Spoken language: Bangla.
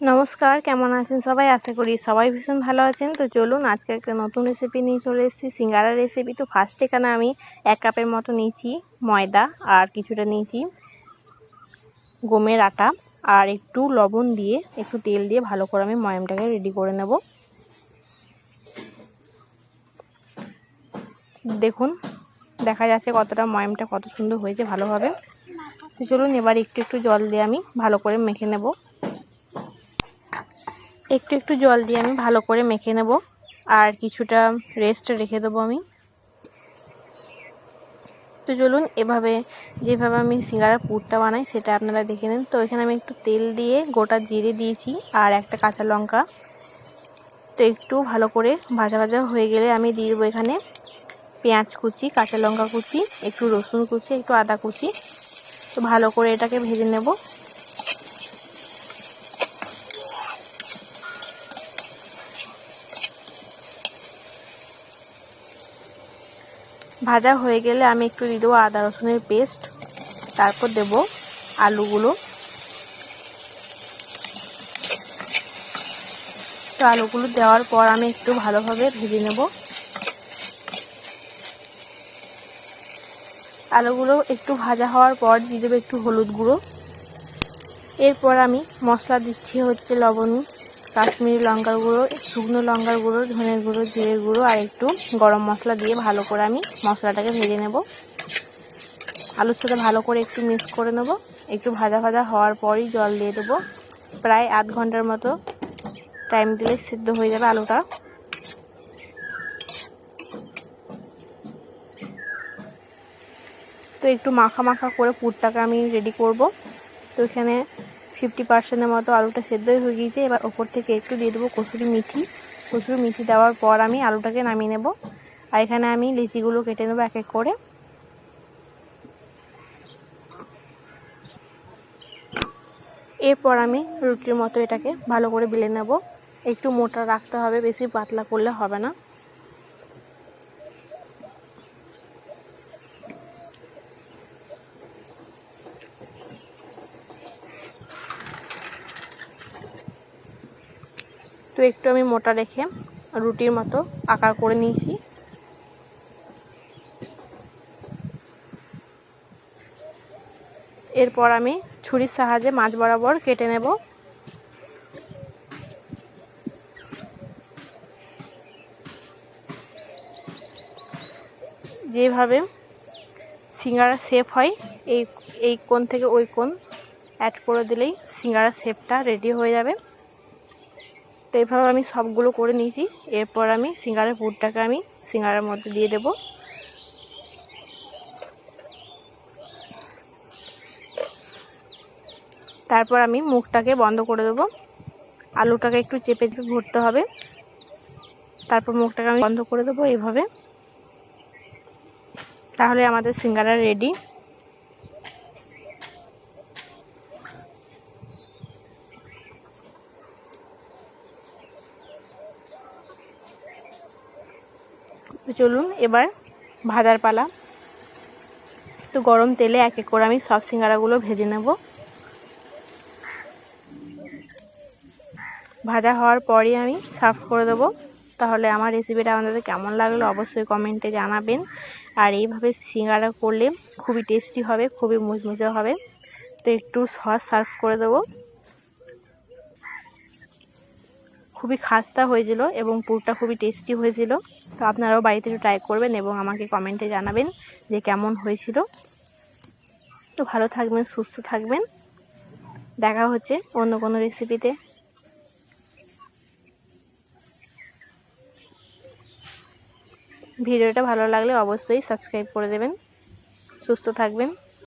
নমস্কার, কেমন আছেন সবাই? আশা করি সবাই ভীষণ ভালো আছেন। তো চলুন, আজকে একটা নতুন রেসিপি নিয়ে চলে এসেছি। সিঙ্গারা রেসিপি তো ফার্স্ট এখানে আমি এক কাপের মতো নিয়েছি, ময়দা, আর কিছুটা নিয়েছি গমের আটা, আর একটু লবণ দিয়ে, একটু তেল দিয়ে ভালো করে আমি ময়ামটাকে রেডি করে নেব। দেখুন, দেখা যাচ্ছে কতটা ময়ামটা কত সুন্দর হয়েছে ভালোভাবে। তো চলুন, এবার একটু একটু জল দিয়ে আমি ভালো করে মেখে নেব। একটু একটু জল দিয়ে আমি ভালো করে মেখে নেব। আর কিছুটা রেস্ট রেখে দেবো আমি। তো চলুন, এভাবে যেভাবে আমি সিঙ্গারা পুরটা বানাই সেটা আপনারা দেখে নিন। তো এখানে আমি একটু তেল দিয়ে গোটা জিরে দিয়েছি আর একটা কাঁচা লঙ্কা। তো একটু ভালো করে ভাজা ভাজা হয়ে গেলে আমি দিয়ে দেবো এখানে পেঁয়াজ কুচি, কাঁচা লঙ্কা কুচি, একটু রসুন কুচি, একটু আদা কুচি। তো ভালো করে এটাকে ভেজে নেব। ভাজা হয়ে গেলে আমি একটু দিয়ে দেবো আদা রসুনের পেস্ট। তারপর দেব আলুগুলো। তো আলুগুলো দেওয়ার পর আমি একটু ভালোভাবে ভেজে নেব। আলুগুলো একটু ভাজা হওয়ার পর দিয়ে দেবো একটু হলুদ গুঁড়ো। এরপর আমি মশলা দিচ্ছি হচ্ছে লবণ কাশ্মীরি লঙ্কার গুঁড়ো, শুকনো লঙ্কার গুঁড়ো ধনের গুঁড়ো জিরের গুঁড়ো আর একটু গরম মশলা দিয়ে ভালো করে আমি মশলাটাকে ভেজে নেব। আলুর সাথে ভালো করে একটু মিক্স করে নেব। একটু ভাজা ভাজা হওয়ার পরই জল দিয়ে দেবো। প্রায় আধ ঘণ্টার মতো টাইম দিলে সিদ্ধ হয়ে যাবে আলুটা। তো একটু মাখা মাখা করে পুরটাকে আমি রেডি করব। তো এখানে ফিফটি পার্সেন্টের মতো আলুটা সেদ্ধই হয়ে গিয়েছে। এবার ওপর থেকে একটু দিয়ে দেবো কসুরি মিথি। কসুরি মিথি দেওয়ার পর আমি আলুটাকে নামিয়ে নেব। আর এখানে আমি লিচিগুলো কেটে নেব এক এক করে। এরপর আমি রুটির মতো এটাকে ভালো করে বেলে নেব। একটু মোটা রাখতে হবে, বেশি পাতলা করলে হবে না। তো একটু আমি মোটা রেখে রুটির মতো আকার করে নিয়েছি। এরপর আমি ছুরির সাহায্যে মাছ বরাবর কেটে নেব। যেভাবে সিঙ্গারা শেপ হয়, এই এই কোণ থেকে ওই কোণ অ্যাড করে দিলেই সিঙ্গারা শেপটা রেডি হয়ে যাবে। তো এইভাবে আমি সবগুলো করে নিয়েছি। এরপর আমি সিঙ্গারের পুরটাকে আমি সিঙ্গারের মধ্যে দিয়ে দেব। তারপর আমি মুখটাকে বন্ধ করে দেবো। আলুটাকে একটু চেপে চেপে ভরতে হবে। তারপর মুখটাকে আমি বন্ধ করে দেবো এইভাবে। তাহলে আমাদের সিঙ্গারা রেডি তো চলুন এবার ভাজার পালা। তো গরম তেলে এক এক করে আমি সব সিঙ্গারাগুলো ভেজে নেব। ভাজা হওয়ার পরই আমি সার্ভ করে দেবো। তাহলে আমার রেসিপিটা আপনাদের কেমন লাগল অবশ্যই কমেন্টে জানাবেন। আর এইভাবে সিঙ্গারা করলে খুবই টেস্টি হবে, খুবই মুচমুচে হবে। তো একটু সস সার্ভ করে দেবো। খুবই খাস্তা হয়েছিল এবং পুরটা খুবই টেস্টি হয়েছিল। তো আপনারাও বাড়িতে একটু ট্রাই করবেন এবং আমাকে কমেন্টে জানাবেন যে কেমন হয়েছিল। তো ভালো থাকবেন, সুস্থ থাকবেন। দেখা হচ্ছে অন্য কোনো রেসিপিতে ভিডিওটা ভালো লাগলে অবশ্যই সাবস্ক্রাইব করে দেবেন। সুস্থ থাকবেন।